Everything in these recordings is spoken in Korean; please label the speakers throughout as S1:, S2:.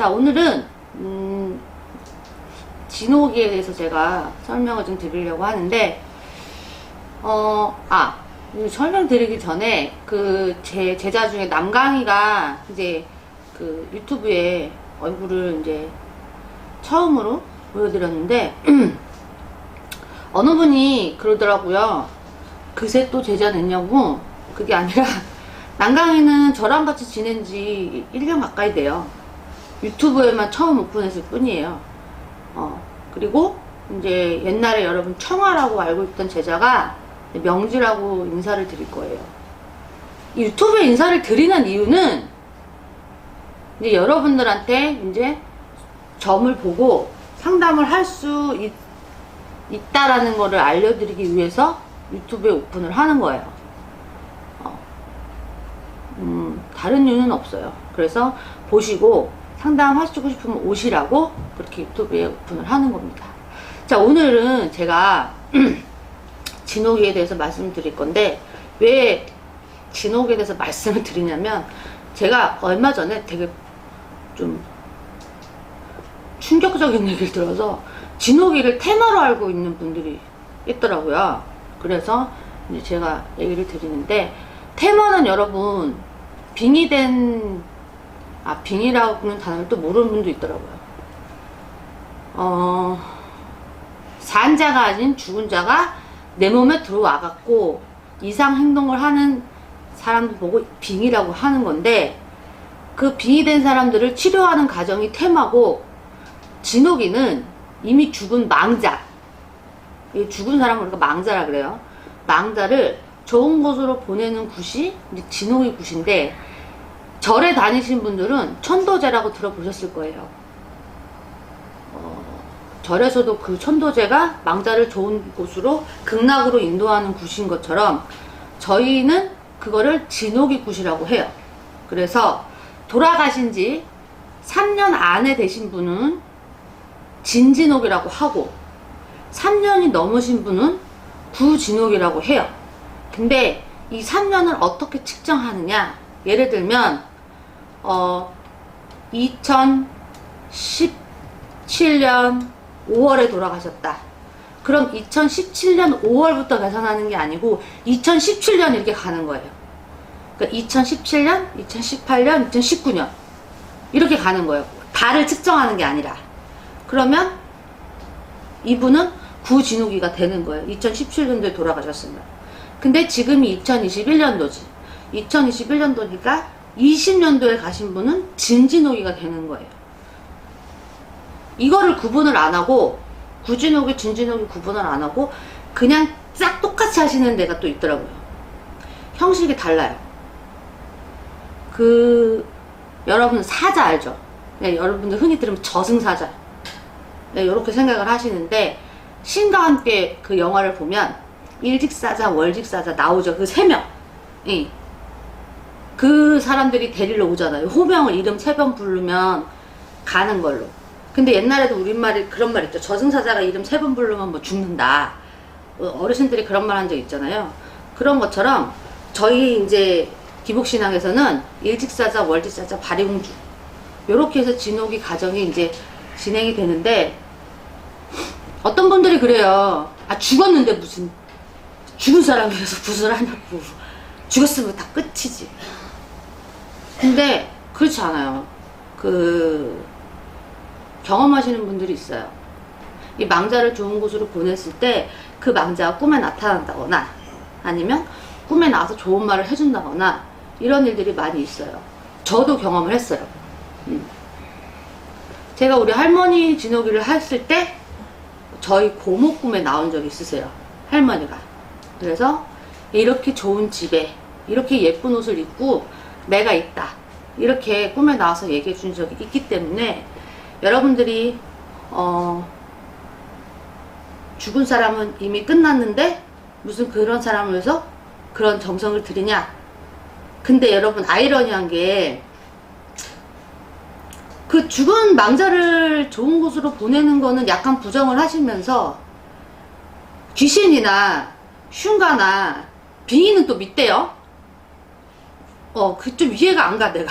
S1: 자, 오늘은, 음, 진호기에 대해서 제가 설명을 좀 드리려고 하는데, 어, 아, 이 설명드리기 전에 그 제 제자 중에 남강이가 이제 그 유튜브에 얼굴을 이제 처음으로 보여드렸는데, 어느 분이 그러더라고요. 그새 또 제자 냈냐고. 그게 아니라, 남강이는 저랑 같이 지낸 지 1년 가까이 돼요. 유튜브에만 처음 오픈했을 뿐이에요. 어, 그리고 이제 옛날에 여러분 청아라고 알고 있던 제자가 명지라고 인사를 드릴 거예요. 이 유튜브에 인사를 드리는 이유는 이제 여러분들한테 이제 점을 보고 상담을 할 수 있다라는 거를 알려드리기 위해서 유튜브에 오픈을 하는 거예요. 어, 음, 다른 이유는 없어요. 그래서 보시고 상담하시고 싶으면 오시라고 그렇게 유튜브에 오픈을 하는 겁니다. 자, 오늘은 제가 진호기에 대해서 말씀을 드릴 건데, 왜 진호기에 대해서 말씀을 드리냐면, 제가 얼마 전에 되게 좀 충격적인 얘기를 들어서, 진호기를 테마로 알고 있는 분들이 있더라고요. 그래서 이제 제가 얘기를 드리는데, 테마는 여러분, 빙의된 아, 빙이라고는 단어를 또 모르는 분도 있더라고요. 어, 산 자가 아닌 죽은 자가 내 몸에 들어와갖고 이상 행동을 하는 사람들 보고 빙이라고 하는 건데, 그 빙이 된 사람들을 치료하는 과정이 테마고, 진옥이는 이미 죽은 망자, 이 죽은 사람을 우리가 망자라 그래요. 망자를 좋은 곳으로 보내는 굿이 진옥이 굿인데, 절에 다니신 분들은 천도제라고 들어보셨을 거예요. 어, 절에서도 그 천도제가 망자를 좋은 곳으로 극락으로 인도하는 굿인 것처럼 저희는 그거를 진옥이 굿이라고 해요. 그래서 돌아가신 지 3년 안에 되신 분은 진진옥이라고 하고 3년이 넘으신 분은 구진옥이라고 해요. 근데 이 3년을 어떻게 측정하느냐? 예를 들면 어, 2017년 5월에 돌아가셨다. 그럼 2017년 5월부터 계산하는 게 아니고 2017년 이렇게 가는 거예요. 그러니까 2017년, 2018년, 2019년 이렇게 가는 거예요. 달을 측정하는 게 아니라. 그러면 이분은 구진우기가 되는 거예요. 2017년도에 돌아가셨으면. 근데 지금이 2021년도지. 2021년도니까 20년도에 가신 분은 진진옥이가 되는 거예요. 이거를 구분을 안 하고 구진옥이 진진옥이 구분을 안 하고 그냥 싹 똑같이 하시는 데가 또 있더라고요. 형식이 달라요. 그 여러분 사자 알죠? 네, 여러분들 흔히 들으면 저승사자. 네, 이렇게 생각을 하시는데 신과 함께 그 영화를 보면 일직사자, 월직사자 나오죠. 그 세 명. 예. 그 사람들이 데리러 오잖아요. 호명을 이름 세 번 부르면 가는 걸로. 근데 옛날에도 우리말이 그런 말 있죠. 저승사자가 이름 세 번 부르면 뭐 죽는다. 어, 어르신들이 그런 말 한 적 있잖아요. 그런 것처럼 저희 이제 기복신앙에서는 일직사자, 월직사자, 바리공주 요렇게 해서 진옥이 가정이 이제 진행이 되는데 어떤 분들이 그래요. 아 죽었는데 무슨 죽은 사람이라서 굿을 하냐고. 죽었으면 다 끝이지. 근데 그렇지 않아요. 그 경험하시는 분들이 있어요. 이 망자를 좋은 곳으로 보냈을 때 그 망자가 꿈에 나타난다거나 아니면 꿈에 나와서 좋은 말을 해준다거나 이런 일들이 많이 있어요. 저도 경험을 했어요. 음. 제가 우리 할머니 진호기를 했을 때 저희 고모 꿈에 나온 적이 있으세요. 할머니가. 그래서 이렇게 좋은 집에 이렇게 예쁜 옷을 입고 내가 있다. 이렇게 꿈에 나와서 얘기해 준 적이 있기 때문에 여러분들이 어 죽은 사람은 이미 끝났는데 무슨 그런 사람을 위해서 그런 정성을 들이냐? 근데 여러분 아이러니한 게 그 죽은 망자를 좋은 곳으로 보내는 거는 약간 부정을 하시면서 귀신이나 흉가나 빙의는 또 믿대요. 어, 그 좀 이해가 안 가, 내가.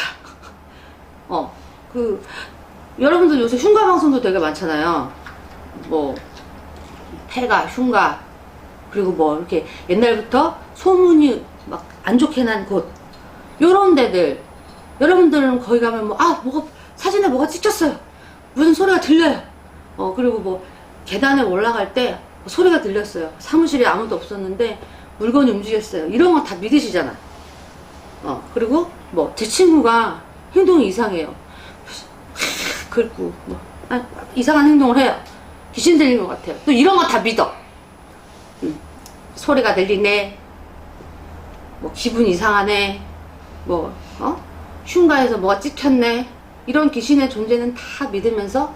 S1: 어, 그, 여러분들 요새 흉가 방송도 되게 많잖아요. 뭐 폐가 흉가 그리고 뭐 이렇게 옛날부터 소문이 막 안 좋게 난 곳. 요런 데들. 여러분들은 거기 가면 뭐 아 뭐가 사진에 뭐가 찍혔어요. 무슨 소리가 들려요. 어 그리고 뭐 계단에 올라갈 때 소리가 들렸어요. 사무실에 아무도 없었는데 물건이 움직였어요. 이런 거다 믿으시잖아 어 그리고 뭐 제 친구가 행동이 이상해요. 긁고 뭐 아, 이상한 행동을 해요. 귀신 들린 것 같아요. 또 이런 거 다 믿어. 음, 소리가 들리네. 뭐 기분 이상하네. 뭐 어? 흉가에서 뭐가 찍혔네. 이런 귀신의 존재는 다 믿으면서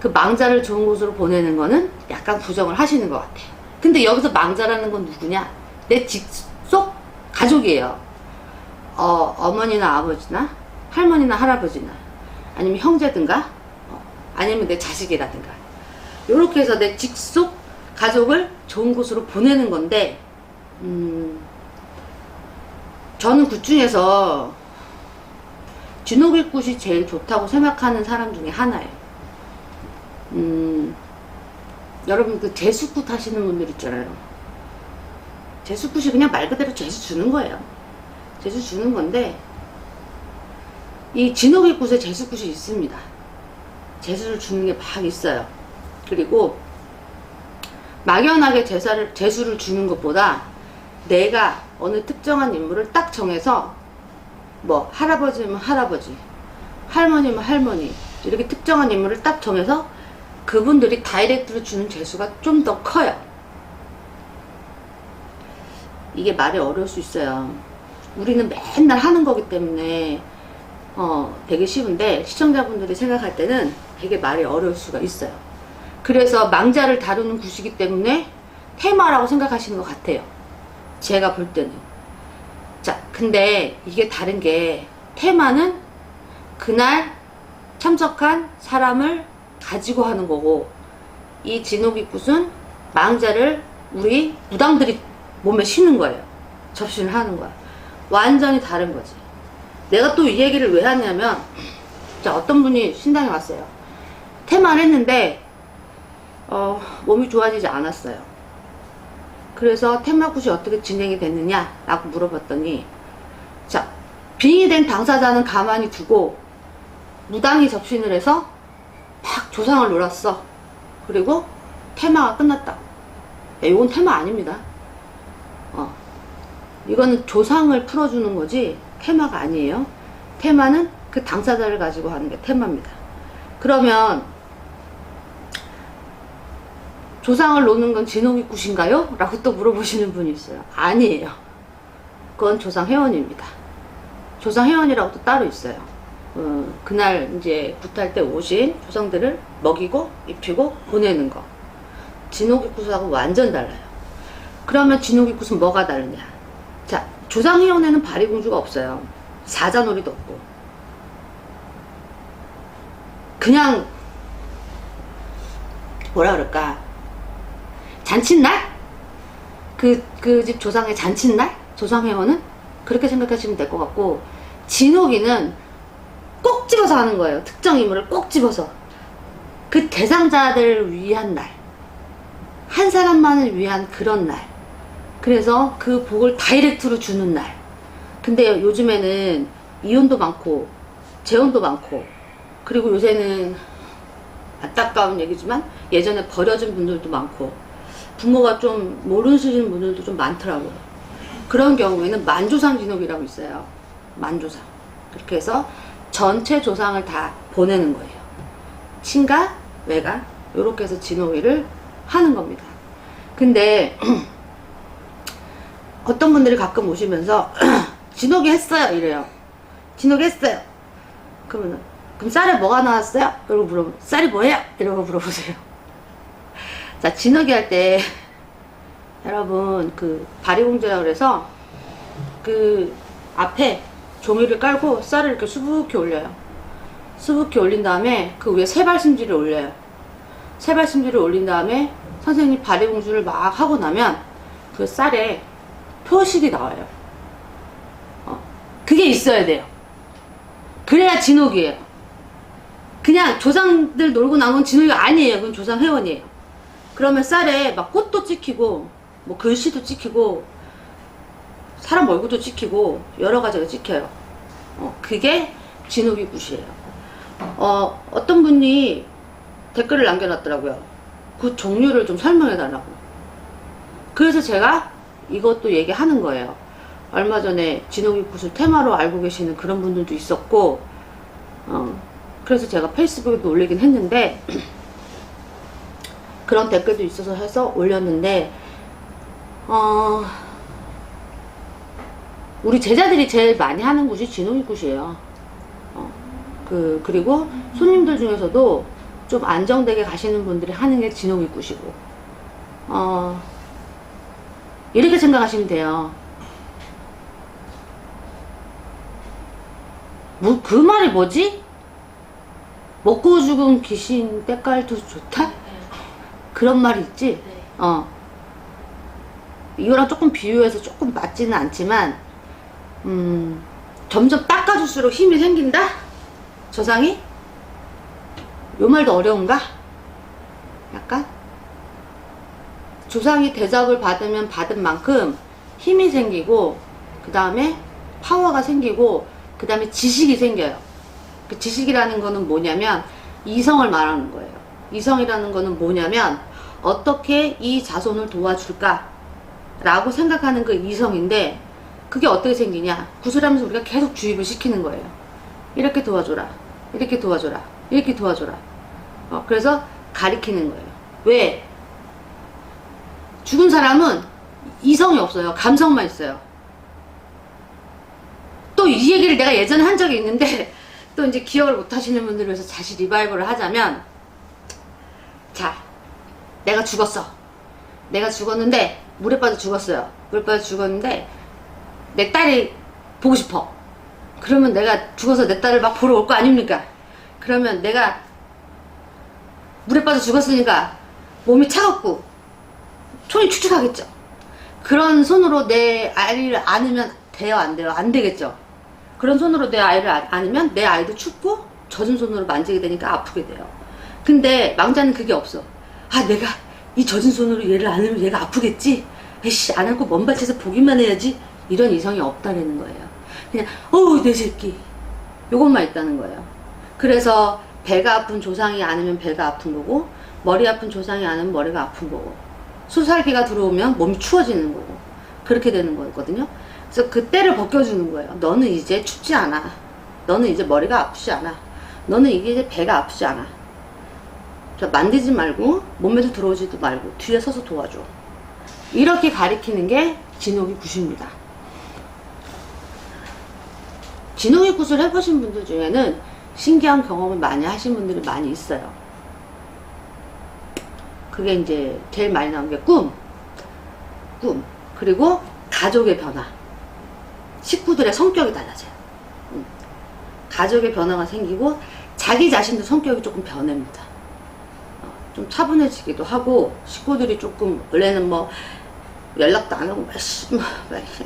S1: 그 망자를 좋은 곳으로 보내는 거는 약간 부정을 하시는 것 같아요. 근데 여기서 망자라는 건 누구냐? 내 직속 가족이에요 어, 어머니나 아버지나 할머니나 할아버지나 아니면 형제든가 어, 아니면 내 자식이라든가 이렇게 해서 내 직속 가족을 좋은 곳으로 보내는 건데 음, 저는 그 중에서 진호길굿이 제일 좋다고 생각하는 사람 중에 하나예요. 음, 여러분 그 제수굿 하시는 분들 있잖아요. 제수굿이 그냥 말 그대로 제수 주는 거예요. 제수 주는 건데 이 진호길굿에 제수굿이 있습니다. 제수를 주는 게 막 있어요. 그리고 막연하게 제사를, 제수를 주는 것보다 내가 어느 특정한 인물을 딱 정해서 뭐 할아버지면 할아버지, 할머니면 할머니 이렇게 특정한 인물을 딱 정해서 그분들이 다이렉트로 주는 재수가 좀 더 커요. 이게 말이 어려울 수 있어요. 우리는 맨날 하는 거기 때문에 어, 되게 쉬운데 시청자분들이 생각할 때는 되게 말이 어려울 수가 있어요. 그래서 망자를 다루는 굿이기 때문에 테마라고 생각하시는 것 같아요. 제가 볼 때는. 자, 근데 이게 다른 게 테마는 그날 참석한 사람을 가지고 하는 거고 이 진호기굿은 망자를 우리 무당들이 몸에 쉬는 거예요. 접신을 하는 거야. 완전히 다른 거지. 내가 또 이 얘기를 왜 하냐면 자 어떤 분이 신당에 왔어요. 테마를 했는데 어, 몸이 좋아지지 않았어요. 그래서 테마굿이 어떻게 진행이 됐느냐? 라고 물어봤더니, 자, 빙의 된 당사자는 가만히 두고, 무당이 접신을 해서 막 조상을 놀았어. 그리고 테마가 끝났다. 야, 이건 테마 아닙니다. 어. 이거는 조상을 풀어주는 거지, 테마가 아니에요. 테마는 그 당사자를 가지고 하는 게 테마입니다. 그러면, 조상을 노는 건 진호기굿인가요? 라고 또 물어보시는 분이 있어요. 아니에요. 그건 조상 회원입니다. 조상 회원이라고 또 따로 있어요. 어, 그날 이제 굿할 때 오신 조상들을 먹이고 입히고 보내는 거. 진호기굿하고 완전 달라요. 그러면 진호기굿은 뭐가 다르냐? 자, 조상 회원에는 바리공주가 없어요. 사자놀이도 없고. 그냥 뭐라 그럴까? 잔칫날? 그, 그 집 조상의 잔칫날? 조상회원은? 그렇게 생각하시면 될 것 같고, 진호기는 꼭 집어서 하는 거예요. 특정 인물을 꼭 집어서. 그 대상자들을 위한 날. 한 사람만을 위한 그런 날. 그래서 그 복을 다이렉트로 주는 날. 근데 요즘에는 이혼도 많고, 재혼도 많고, 그리고 요새는 안타까운 얘기지만 예전에 버려진 분들도 많고, 부모가 좀 모르시는 분들도 좀 많더라고요. 그런 경우에는 만조상 진업이라고 있어요. 만조상. 그렇게 해서 전체 조상을 다 보내는 거예요. 친가, 외가, 이렇게 해서 진호위를 하는 겁니다. 근데 어떤 분들이 가끔 오시면서 진호기 했어요 이래요. 진호기 했어요. 그러면 그럼 쌀에 뭐가 나왔어요? 이러고 물어보 쌀이 뭐예요? 이러고 물어보세요. 자, 진흙이 할 때, 여러분, 그, 바리공주라 그래서, 그, 앞에 종이를 깔고 쌀을 이렇게 수북히 올려요. 수북히 올린 다음에, 그 위에 세발심지를 올려요. 세발심지를 올린 다음에, 선생님 바리공주를 막 하고 나면, 그 쌀에 표식이 나와요. 어, 그게 있어야 돼요. 그래야 진흙이에요. 그냥 조상들 놀고 나온 진호이가 아니에요. 그건 조상 회원이에요. 그러면 쌀에 막 꽃도 찍히고 뭐 글씨도 찍히고 사람 얼굴도 찍히고 여러 가지가 찍혀요. 어, 그게 진호기 굿이에요. 어, 어떤 분이 댓글을 남겨놨더라고요. 그 종류를 좀 설명해 달라고. 그래서 제가 이것도 얘기하는 거예요. 얼마 전에 진호기 굿을 테마로 알고 계시는 그런 분들도 있었고, 어, 그래서 제가 페이스북에도 올리긴 했는데, 그런 댓글도 있어서 해서 올렸는데, 어, 우리 제자들이 제일 많이 하는 곳이 진호기 굿이에요. 어, 그, 그리고 손님들 중에서도 좀 안정되게 가시는 분들이 하는 게 진호기 굿이고, 어, 이렇게 생각하시면 돼요. 뭐, 그 말이 뭐지? 먹고 죽은 귀신 때깔도 좋다? 그런 말이 있지? 어. 이거랑 조금 비유해서 조금 맞지는 않지만, 음, 점점 닦아줄수록 힘이 생긴다? 조상이? 요 말도 어려운가? 약간? 조상이 대접을 받으면 받은 만큼 힘이 생기고, 그 다음에 파워가 생기고, 그 다음에 지식이 생겨요. 그 지식이라는 거는 뭐냐면, 이성을 말하는 거예요. 이성이라는 거는 뭐냐면, 어떻게 이 자손을 도와줄까? 라고 생각하는 그 이성인데, 그게 어떻게 생기냐? 구슬하면서 우리가 계속 주입을 시키는 거예요. 이렇게 도와줘라. 이렇게 도와줘라. 이렇게 도와줘라. 어, 그래서 가리키는 거예요. 왜? 죽은 사람은 이성이 없어요. 감성만 있어요. 또 이 얘기를 내가 예전에 한 적이 있는데, 또 이제 기억을 못 하시는 분들을 위해서 다시 리바이벌을 하자면, 자, 내가 죽었어. 내가 죽었는데, 물에 빠져 죽었어요. 물에 빠져 죽었는데, 내 딸이 보고 싶어. 그러면 내가 죽어서 내 딸을 막 보러 올 거 아닙니까? 그러면 내가 물에 빠져 죽었으니까 몸이 차갑고 손이 축축하겠죠. 그런 손으로 내 아이를 안으면 돼요, 안 돼요? 안 되겠죠. 그런 손으로 내 아이를 안- 안으면 내 아이도 춥고 젖은 손으로 만지게 되니까 아프게 돼요. 근데 망자는 그게 없어. 아, 내가 이 젖은 손으로 얘를 안으면 얘가 아프겠지? 에이씨, 안 안고 먼 발치에서 보기만 해야지. 이런 이성이 없다라는 거예요. 그냥, 어우, 내 새끼. 요것만 있다는 거예요. 그래서 배가 아픈 조상이 안으면 배가 아픈 거고, 머리 아픈 조상이 안으면 머리가 아픈 거고, 수살기가 들어오면 몸이 추워지는 거고, 그렇게 되는 거거든요. 그래서 그 때를 벗겨주는 거예요. 너는 이제 춥지 않아. 너는 이제 머리가 아프지 않아. 너는 이게 이제 배가 아프지 않아. 자, 만지지 말고, 몸에도 들어오지도 말고, 뒤에 서서 도와줘. 이렇게 가리키는 게 진옥이 굿입니다. 진옥이 굿을 해보신 분들 중에는 신기한 경험을 많이 하신 분들이 많이 있어요. 그게 이제 제일 많이 나온 게 꿈, 꿈, 그리고 가족의 변화, 식구들의 성격이 달라져요. 음. 가족의 변화가 생기고 자기 자신도 성격이 조금 변합니다. 어, 좀 차분해지기도 하고 식구들이 조금 원래는 뭐 연락도 안 하고 막 씨, 막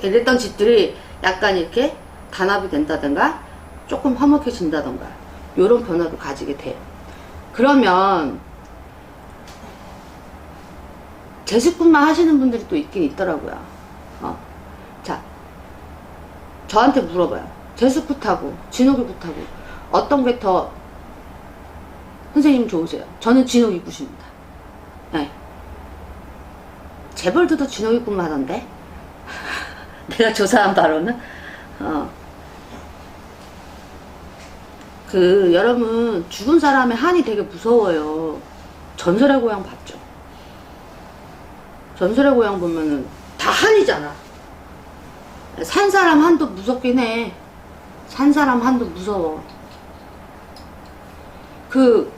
S1: 이랬던 집들이 약간 이렇게 단합이 된다든가 조금 화목해진다든가 이런 변화도 가지게 돼요. 그러면 제습뿐만 하시는 분들이 또 있긴 있더라고요. 어. 자, 저한테 물어봐요. 제습굿하고 진호기굿하고 어떤 게 더 선생님 좋으세요? 저는 진호기굿입니다. 네. 재벌도 진호기굿만 하던데? 내가 조사한 바로는 어. 그 여러분 죽은 사람의 한이 되게 무서워요. 전설의 고향 봤죠? 전설의 고향 보면은 다 한이잖아. 산 사람 한도 무섭긴 해. 산 사람 한도 무서워. 그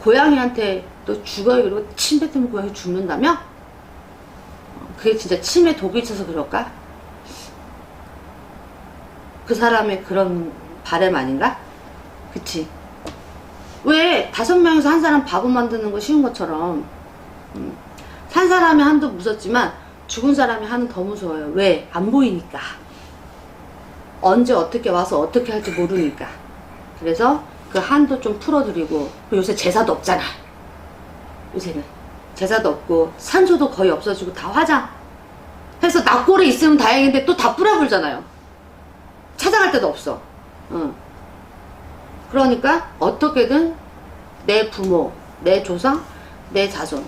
S1: 고양이한테 너 죽어요 그리고 침 뱉으면 고양이 죽는다며? 어, 그게 진짜 침에 독이 있어서 그럴까? 그 사람의 그런 바램 아닌가? 그치? 왜 다섯 명에서 한 사람 바보 만드는 거 쉬운 것처럼 사람의 한도 무섭지만 죽은 사람의 한은 더 무서워요. 왜? 안 보이니까. 언제 어떻게 와서 어떻게 할지 모르니까. 그래서 그 한도 좀 풀어드리고 그리고 요새 제사도 없잖아 요새는 제사도 없고 산소도 거의 없어지고 다 화장 해서 낙골에 있으면 다행인데 또 다 뿌려불잖아요 찾아갈 데도 없어 응. 그러니까 어떻게든 내 부모 내 조상 내 자손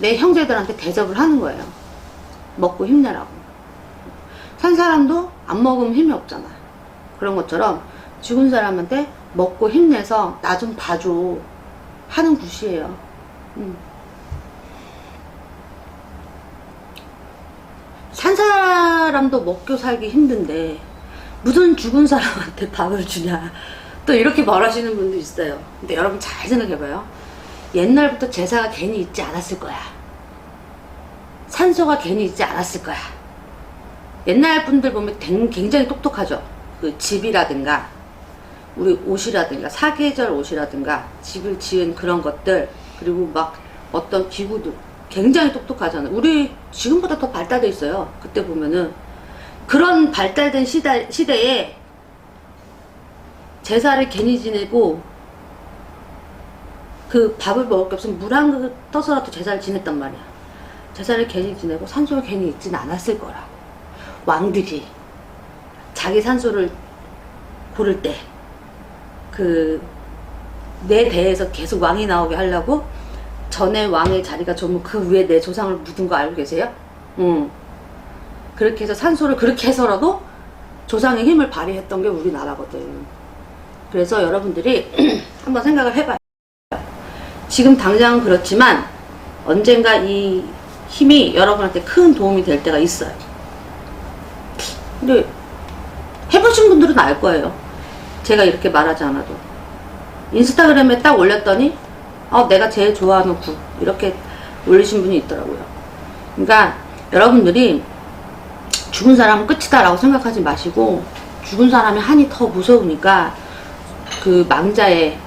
S1: 내 형제들한테 대접을 하는 거예요 먹고 힘내라고 산 사람도 안 먹으면 힘이 없잖아 그런 것처럼 죽은 사람한테 먹고 힘내서 나 좀 봐줘 하는 굿이에요. 음. 산 사람도 먹고 살기 힘든데 무슨 죽은 사람한테 밥을 주냐 또 이렇게 말하시는 분도 있어요. 근데 여러분 잘 생각해봐요. 옛날부터 제사가 괜히 있지 않았을 거야. 산소가 괜히 있지 않았을 거야. 옛날 분들 보면 댕- 굉장히 똑똑하죠. 그 집이라든가 우리 옷이라든가 사계절 옷이라든가 집을 지은 그런 것들 그리고 막 어떤 기구들 굉장히 똑똑하잖아요. 우리 지금보다 더 발달돼 있어요. 그때 보면은 그런 발달된 시대, 시대에 제사를 괜히 지내고 그 밥을 먹을 게 없으면 물 한 그릇 떠서라도 제사를 지냈단 말이야. 제사를 괜히 지내고 산소를 괜히 있진 않았을 거라고. 왕들이 자기 산소를 고를 때 그 내 대에서 계속 왕이 나오게 하려고 전에 왕의 자리가 좀그 위에 내 조상을 묻은 거 알고 계세요? 응. 그렇게 해서 산소를 그렇게 해서라도 조상의 힘을 발휘했던 게 우리나라거든. 그래서 여러분들이 한번 생각을 해봐요. 지금 당장은 그렇지만 언젠가 이 힘이 여러분한테 큰 도움이 될 때가 있어요. 근데 해보신 분들은 알 거예요. 제가 이렇게 말하지 않아도. 인스타그램에 딱 올렸더니, 어, 내가 제일 좋아하는 국. 이렇게 올리신 분이 있더라고요. 그러니까 여러분들이 죽은 사람은 끝이다 라고 생각하지 마시고, 죽은 사람의 한이 더 무서우니까, 그 망자의,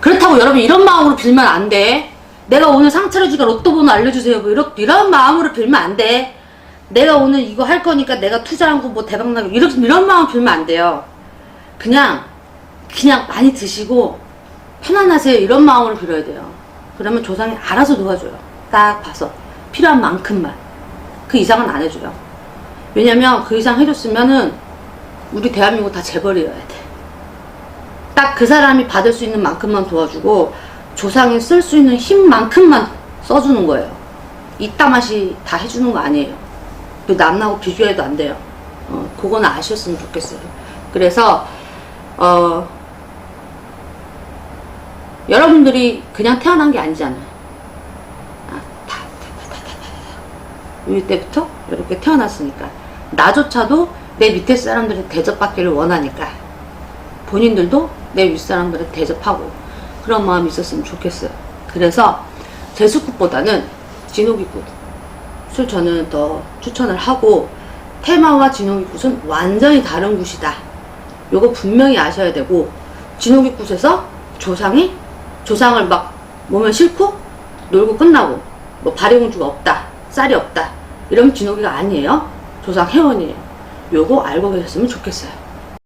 S1: 그렇다고 여러분 이런 마음으로 빌면 안 돼. 내가 오늘 상처를 주니까 로또 번호 알려주세요. 뭐 이런, 이런 마음으로 빌면 안 돼. 내가 오늘 이거 할 거니까 내가 투자한 거 뭐 대박나게 이런 이런 마음 빌면 안 돼요. 그냥 그냥 많이 드시고 편안하세요 이런 마음으로 빌어야 돼요. 그러면 조상이 알아서 도와줘요. 딱 봐서 필요한 만큼만 그 이상은 안 해줘요. 왜냐면 그 이상 해줬으면은 우리 대한민국 다 재벌이어야 돼. 딱 그 사람이 받을 수 있는 만큼만 도와주고 조상이 쓸 수 있는 힘만큼만 써주는 거예요. 이따 맛이 다 해주는 거 아니에요. 그 남하고 비교해도 안 돼요. 어, 그건 아셨으면 좋겠어요. 그래서 어, 여러분들이 그냥 태어난 게 아니잖아요. 아. 우리 때부터 이렇게 태어났으니까 나조차도 내 밑에 사람들의 대접받기를 원하니까 본인들도 내 윗사람들을 대접하고 그런 마음이 있었으면 좋겠어요. 그래서 제수국보다는 진호기국 술 저는 더 추천을 하고 테마와 진호기굿은 완전히 다른 굿이다. 요거 분명히 아셔야 되고 진호기굿에서 조상이 조상을 막 몸에 싣고 놀고 끝나고 뭐 발해공주가 없다 쌀이 없다 이러면 진호기가 아니에요 조상 회원이에요 요거 알고 계셨으면 좋겠어요